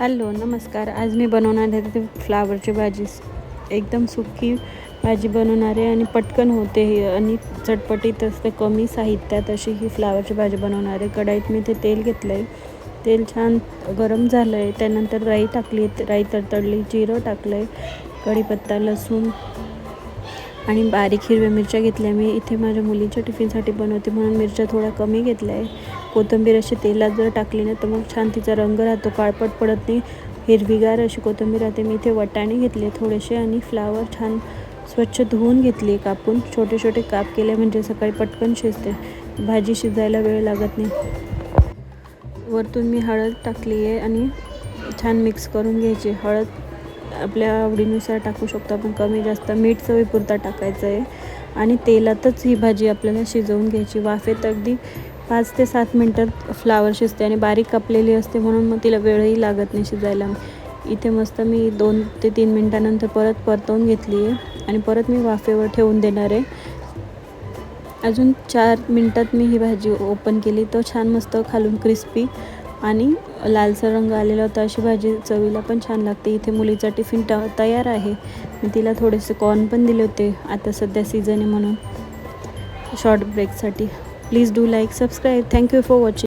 Hello नमस्कार. आज मी बनवणार आहे ते फ्लावरची भाजी. एकदम सुकी भाजी बनवणार आहे आणि पटकन होते ही आणि चटपटीत असते कमी साहित्यात अशी ही फ्लावरची भाजी बनवणार आहे. कढाईत मी ते तेल घेतलं आहे तेल छान गरम झालं आहे त्यानंतर राई टाकली राई तडतडली जिरं टाकलं आहे कढीपत्ता लसूण आणि बारीक हिरव्या मिरच्या घेतल्या. मी इथे माझ्या मुलीच्या टिफिनसाठी बनवते म्हणून मिरच्या थोड्या कमी घेतल्या आहे कोथिंबीर अशी तेलात जर टाकली ना तर मग छान तिचा रंग राहतो काळपट पडत नाही. हिरवीगार अशी कोथिंबीर राहते. मी इथे वटाणे घेतले थोडेसे आणि फ्लावर छान स्वच्छ धुवून घेतली कापून. छोटे छोटे काप केले म्हणजे सकाळी पटकन शिजते. भाजी शिजायला वेळ लागत नाही. वरतून मी हळद टाकली आहे आणि छान मिक्स करून घ्यायची. हळद आपल्या आवडीनुसार टाकू शकतो. आपण कमी जास्त मीठ चवीपुरता टाकायचं आहे आणि तेलातच ही भाजी आपल्याला शिजवून घ्यायची. वाफेत अगदी पाच ते सात मिनटात फ्लावर शिजते आणि बारीक कापलेली असते म्हणून मग तिला वेळही लागत नाही शिजायला. इथे मस्त मी दोन ते तीन मिनटानंतर परत परतवून घेतली आहे आणि परत मी वाफेवर ठेवून देणार आहे. अजून चार मिनटात मी ही भाजी ओपन केली. तर छान मस्त खालून क्रिस्पी आणि लालसर रंग आलेला होता अशी भाजी चवीला पण छान लागते. इथे मुलीचा टिफिन ट तयार आहे. मी तिला थोडेसे कॉर्न पण दिले होते. आता सध्या सीझन आहे म्हणून. Short ब्रेकसाठी please do like subscribe thank you for watching